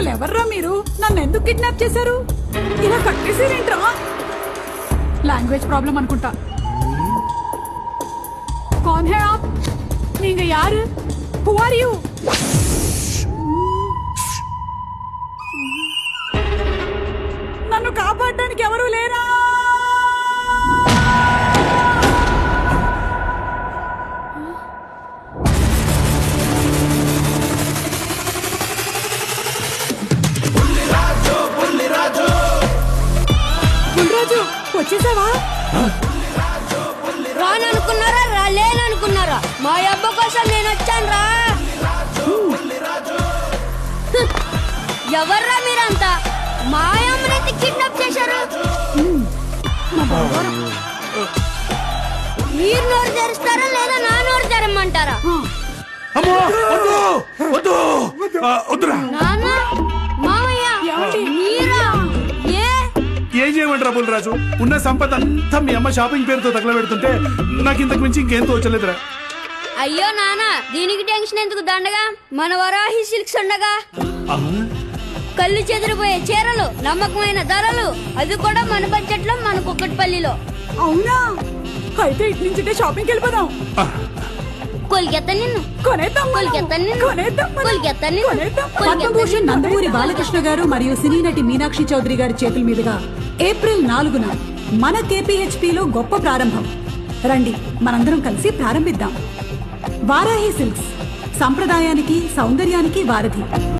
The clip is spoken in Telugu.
అసలు ఎవర్రా మీరు? నన్ను ఎందుకు కిడ్నాప్ చేశారు? ఇలా కట్టేసారేంట్రా లాంగ్వేజ్ ప్రాబ్లం అనుకుంటా. కాన్ హే ఆప్ నీంగ యారు హూ ఆర్ యు నన్ను కాపాడడానికి ఎవరూ లేరా? గుండ్రాజు వచ్చేసావా? రాననుకున్నారా? రా లేననుకున్నారా? మా అబ్బ కోసం నేను వచ్చాను రా. ఎవర్రా మీరంతా? మా అమ్మనైతే కిడ్నాప్ చేశారు. మీరు నోరు తెరుస్తారా లేదా నా నోరు తెరమంటారా అమ్మో వద్దు వద్దు. ఆ, వద్దురా ఏం చేయమంటారా పుల్లరాజు ఉన్న సంపద అంతా మీ అమ్మ షాపింగ్ పేరుతో తగలబెడుతుంటే నాకు ఇంతకు మించి ఇంకేం తోచలేదురా. అయ్యో నాన్న దీనికి టెన్షన్ ఎందుకు దండగా? మన వరాహి సిల్క్స్ ఉండగా. కళ్ళు చెదిరిపోయే చీరలు నమ్మకమైన ధరలు అది కూడా మన బడ్జెట్లో మన కుక్కటిపల్లిలో. అవునా? అయితే ఇటు నుంచి షాపింగ్కి వెళ్ళిపోదాం. కొలికెత్త నిన్ను. పద్మభూషణ్ నందమూరి బాలకృష్ణ గారు మరియు సినీ నటి మీనాక్షి చౌదరి గారి చేతుల మీదుగా ఏప్రిల్ నాలుగున మన కేపీహెచ్పిలో గొప్ప ప్రారంభం. రండి మనందరం కలిసి ప్రారంభిద్దాం. వారాహి సిల్క్స్ సంప్రదాయానికి సౌందర్యానికి వారధి.